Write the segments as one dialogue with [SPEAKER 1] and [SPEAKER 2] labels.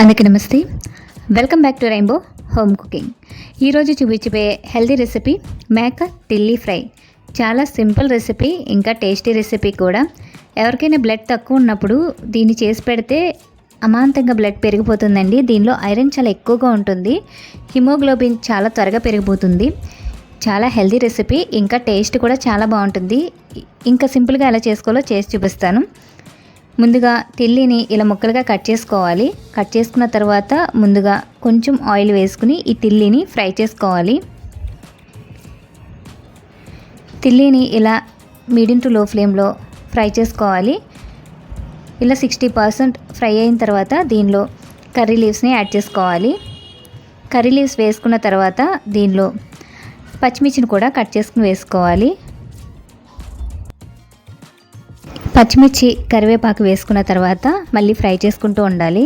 [SPEAKER 1] అందరికీ నమస్తే. Welcome back to rainbow home cooking ఈరోజు చూపించబోయే హెల్తీ రెసిపీ మేక టిల్లీ ఫ్రై. చాలా సింపుల్ రెసిపీ ఇంకా టేస్టీ రెసిపీ కూడా. ఎవరికైనా బ్లడ్ తక్కువ ఉన్నప్పుడు దీన్ని చేసి పెడితే అమాంతంగా బ్లడ్ పెరిగిపోతుందండి. దీనిలో ఐరన్ చాలా ఎక్కువగా ఉంటుంది. హిమోగ్లోబిన్ చాలా త్వరగా పెరిగిపోతుంది. చాలా హెల్దీ రెసిపీ ఇంకా టేస్ట్ కూడా చాలా బాగుంటుంది. ఇంకా సింపుల్గా ఎలా చేసుకోవాలో చేసి చూపిస్తాను. ముందుగా తిల్లిని ఇలా ముక్కలుగా కట్ చేసుకోవాలి. కట్ చేసుకున్న తర్వాత ముందుగా కొంచెం ఆయిల్ వేసుకుని ఈ తిల్లిని ఫ్రై చేసుకోవాలి. తిల్లిని ఇలా మీడియం టు లో ఫ్లేమ్లో ఫ్రై చేసుకోవాలి. ఇలా సిక్స్టీ పర్సెంట్ ఫ్రై అయిన తర్వాత దీనిలో కర్రీ లీవ్స్ని యాడ్ చేసుకోవాలి. కర్రీ లీవ్స్ వేసుకున్న తర్వాత దీనిలో పచ్చిమిర్చిని కూడా కట్ చేసుకుని వేసుకోవాలి. పచ్చిమిర్చి కరివేపాకు వేసుకున్న తర్వాత మళ్ళీ ఫ్రై చేసుకుంటూ ఉండాలి.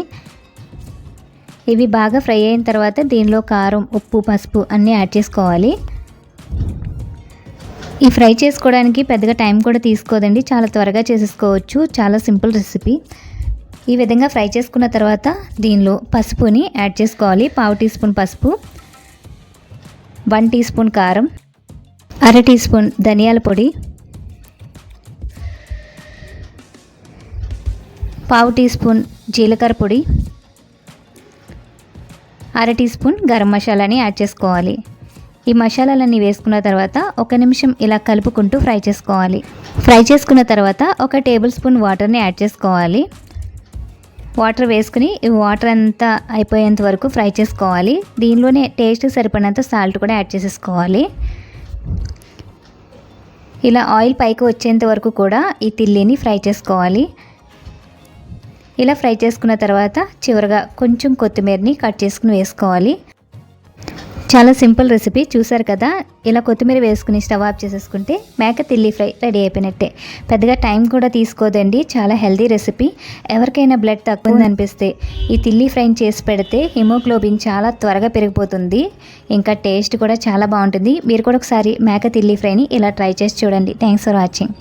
[SPEAKER 1] ఇవి బాగా ఫ్రై అయిన తర్వాత దీనిలో కారం ఉప్పు పసుపు అన్నీ యాడ్ చేసుకోవాలి. ఈ ఫ్రై చేసుకోవడానికి పెద్దగా టైం కూడా తీసుకోదండి. చాలా త్వరగా చేసేసుకోవచ్చు. చాలా సింపుల్ రెసిపీ. ఈ విధంగా ఫ్రై చేసుకున్న తర్వాత దీనిలో పసుపుని యాడ్ చేసుకోవాలి. పావు టీ స్పూన్ పసుపు వన్ టీ స్పూన్ కారం అర టీ స్పూన్ ధనియాల పొడి పావు టీ స్పూన్ జీలకర్ర పొడి అర టీ స్పూన్ గరం మసాలాని యాడ్ చేసుకోవాలి. ఈ మసాలాలన్నీ వేసుకున్న తర్వాత ఒక నిమిషం ఇలా కలుపుకుంటూ ఫ్రై చేసుకోవాలి. ఫ్రై చేసుకున్న తర్వాత ఒక టేబుల్ స్పూన్ వాటర్ని యాడ్ చేసుకోవాలి. వాటర్ వేసుకుని ఈ వాటర్ అంతా అయిపోయేంత వరకు ఫ్రై చేసుకోవాలి. దీనిలోనే టేస్ట్ సరిపడినంత సాల్ట్ కూడా యాడ్ చేసేసుకోవాలి. ఇలా ఆయిల్ పైకి వచ్చేంత వరకు కూడా ఈ తిల్లిని ఫ్రై చేసుకోవాలి. ఇలా ఫ్రై చేసుకున్న తర్వాత చివరిగా కొంచెం కొత్తిమీరని కట్ చేసుకుని వేసుకోవాలి. చాలా సింపుల్ రెసిపీ చూసారు కదా? ఇలా కొత్తిమీర వేసుకుని స్టవ్ ఆఫ్ చేసేసుకుంటే మేక తిల్లి ఫ్రై రెడీ అయిపోయినట్టే. పెద్దగా టైం కూడా తీసుకోదండి చాలా హెల్దీ రెసిపీ. ఎవరికైనా బ్లడ్ తక్కువ ఉందనిపిస్తే ఈ తిల్లి ఫ్రైని చేసి పెడితే హిమోగ్లోబిన్ చాలా త్వరగా పెరిగిపోతుంది. ఇంకా టేస్ట్ కూడా చాలా బాగుంటుంది. మీరు కూడా ఒకసారి మేక తిల్లి ఫ్రైని ఇలా ట్రై చేసి చూడండి. Thanks for watching.